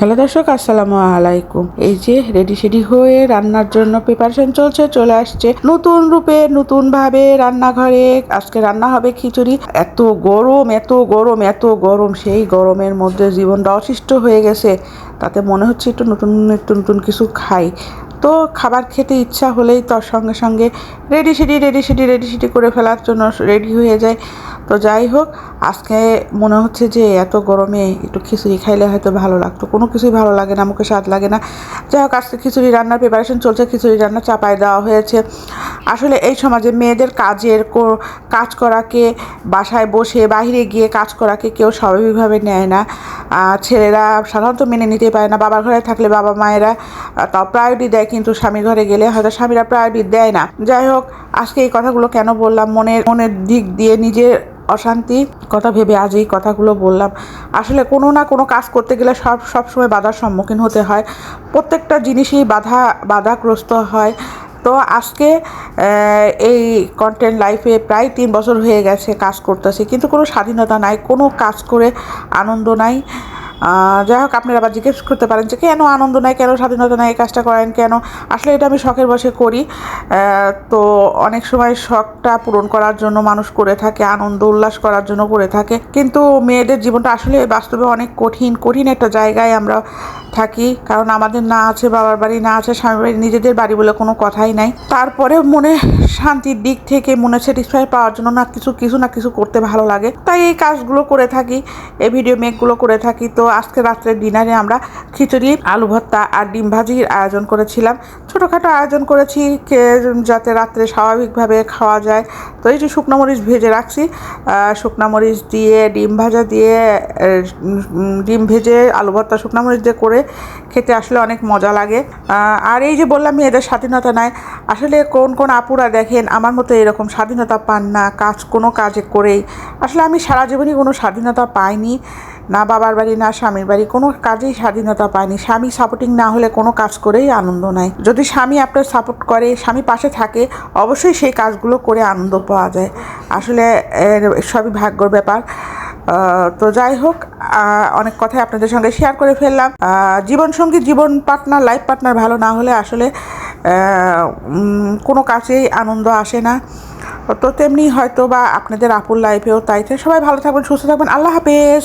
Hello দর্শক, আসসালামু আলাইকুম। এই যে রেডি সেডি হয়ে রান্নার জন্য প্রিপারেশন চলছে, চলে আসছে নতুন রূপে নতুন ভাবে রান্নাঘরে। আজকে রান্না হবে খিচুড়ি। এত গরম এত গরম এত গরম, সেই গরমের মধ্যে জীবনটা অসিষ্ট হয়ে গেছে। তাতে মনে হচ্ছে একটু নতুন একটু নতুন কিছু খাই। তো খাবার খেতে ইচ্ছা হলেই তার সঙ্গে সঙ্গে ready steady ready steady ready steady করে ফেলার জন্য রেডি হয়ে যায়। তো যাই হোক, আজকে মনে হচ্ছে যে এত গরমে একটু খিচুড়ি খাইলে হয়তো ভালো লাগতো। কোনো কিছুই ভালো লাগে না, মুখে স্বাদ লাগে না। যাই হোক, আজকে খিচুড়ি রান্নার প্রিপারেশন চলছে, খিচুড়ি রান্না চাপায় দেওয়া হয়েছে। আসলে এই সমাজে মেয়েদের কাজের কাজ করাকে, বাসায় বসে বাইরে গিয়ে কাজ করাকে কেউ স্বাভাবিকভাবে নেয় না। ছেলেরা সাধারণত মেনে নিতে পারে না, বাবার ঘরে থাকলে বাবা মায়েরা তাও প্রায়োরিটি দেয়, কিন্তু স্বামীর ঘরে গেলে হয়তো স্বামীরা প্রায়োরিটি দেয় না। যাই হোক, আজকে এই কথাগুলো কেন বললাম? মনের মনের দিক দিয়ে নিজের অশান্তি, কথা ভেবে আজ এই কথাগুলো বললাম। আসলে কোনো না কোনো কাজ করতে গেলে সব সবসময় বাধার সম্মুখীন হতে হয়। প্রত্যেকটা জিনিসই বাধা, বাধাগ্রস্ত হয়। তো আজকে এই কন্টেন্ট লাইফে প্রায় তিন বছর হয়ে গেছে কাজ করতেছি। কিন্তু কোনো স্বাধীনতা নাই, কোনো কাজ করে আনন্দ নাই। যাই হোক, আপনারা আবার জিজ্ঞেস করতে পারেন যে কেন আনন্দ নেয় কেন স্বাধীনতা নেয় এই কাজটা করেন কেন? আসলে এটা আমি শখের বসে করি। তো অনেক সময় শখটা পূরণ করার জন্য মানুষ করে থাকে, আনন্দ উল্লাস করার জন্য করে থাকে। কিন্তু মেয়েদের জীবনটা আসলে বাস্তবে অনেক কঠিন কঠিন একটা জায়গায় আমরা থাকি, কারণ আমাদের না আছে, বাবার বাড়ি না আছে স্বামী বাড়ি, নিজেদের বাড়ি বলে কোনো কথাই নাই। তারপরে মনে শান্তির দিক থেকে মনে স্যাটিসফাই পাওয়ার জন্য না কিছু কিছু না কিছু করতে ভালো লাগে। তাই এই কাজগুলো করে থাকি, এই ভিডিও মেকগুলো করে থাকি। তো আজকে রাত্রে ডিনারে আমরা খিচুড়ি, আলু ভর্তা আর ডিম ভাজির আয়োজন করেছিলাম। ছোটোখাটো আয়োজন করেছি যাতে রাত্রে স্বাভাবিকভাবে খাওয়া যায়। তো এই যে শুকনো মরিচ ভেজে রাখছি শুকনো মরিচ দিয়ে, ডিম ভাজা দিয়ে ডিম ভেজে আলু ভর্তা শুকনো মরিচ দিয়ে করে খেতে আসলে অনেক মজা লাগে। আর এই যে বললাম মেয়েদের স্বাধীনতা নাই, আসলে কোন কোন আপুরা দেখেন, আমার মতো এরকম স্বাধীনতা পান না, কাজ কোনো কাজে করেই। আসলে আমি সারা জীবনই কোনো স্বাধীনতা পাইনি, না বাবার বাড়ি, না স্বামীর বাড়ি, কোনো কাজেই স্বাধীনতা পাইনি। স্বামী সাপোর্টিং না হলে কোনো কাজ করেই আনন্দ নাই। যদি স্বামী আপনার সাপোর্ট করে, স্বামী পাশে থাকে, অবশ্যই সেই কাজগুলো করে আনন্দ পাওয়া যায়। আসলে সবই ভাগ্যর ব্যাপার। তো যাই হোক অনেক কথাই আপনাদের সঙ্গে শেয়ার করে ফেললাম। জীবন জীবনসঙ্গী, জীবন পার্টনার লাইফ পার্টনার ভালো না হলে আসলে কোনো কাজেই আনন্দ আসে না। তো তেমনি হয়তো বা আপনাদের আপুর লাইফেও তাই। সবাই ভালো থাকবেন সুস্থ থাকবেন আল্লাহ হাফেজ।